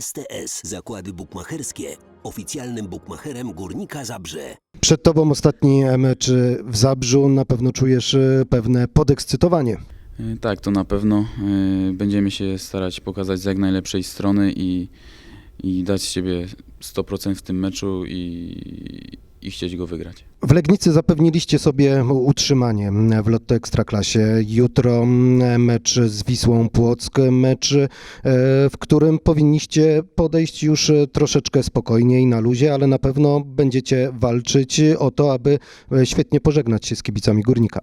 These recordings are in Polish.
STS Zakłady Bukmacherskie, oficjalnym bukmacherem Górnika Zabrze. Przed tobą ostatni mecz w Zabrzu. Na pewno czujesz e, pewne podekscytowanie. Y, Tak, to na pewno. Y, Będziemy się starać pokazać z jak najlepszej strony i, i dać z siebie 100% w tym meczu i, i chcieć go wygrać. W Legnicy zapewniliście sobie utrzymanie w Lotto Ekstraklasie. Jutro mecz z Wisłą Płock, mecz, e, w którym powinniście podejść już troszeczkę spokojniej, na luzie, ale na pewno będziecie walczyć o to, aby e, świetnie pożegnać się z kibicami Górnika.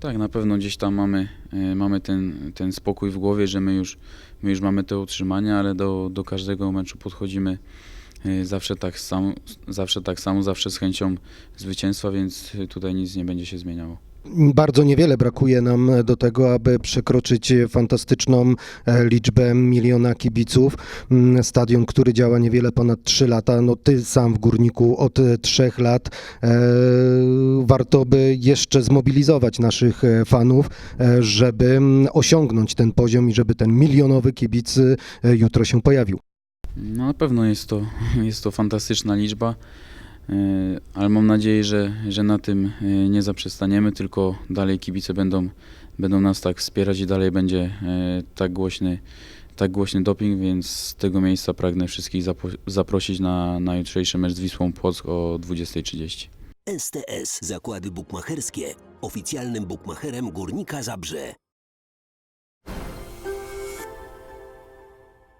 Tak, na pewno gdzieś tam mamy, y, mamy ten, ten spokój w głowie, że my już, my już mamy te utrzymania, ale do, do każdego meczu podchodzimy zawsze tak, samo, zawsze tak zawsze z chęcią zwycięstwa, więc tutaj nic nie będzie się zmieniało. Bardzo niewiele brakuje nam do tego, aby przekroczyć fantastyczną e, liczbę miliona kibiców. Mm, Stadion, który działa niewiele ponad 3 lata. No ty sam w Górniku od 3 lat. E, warto by jeszcze zmobilizować naszych e, fanów, e, żeby mm, osiągnąć ten poziom i żeby ten milionowy kibic e, jutro się pojawił. No na pewno jest to, jest to fantastyczna liczba, e, ale mam nadzieję, że, że na tym e, nie zaprzestaniemy, tylko dalej kibice będą, będą nas tak wspierać i dalej będzie e, tak głośny, tak głośny doping, więc z tego miejsca pragnę wszystkich zaprosić na, na jutrzejszy mecz z Wisłą Płock o 20.30. STS Zakłady Bukmacherskie, oficjalnym bukmacherem Górnika Zabrze.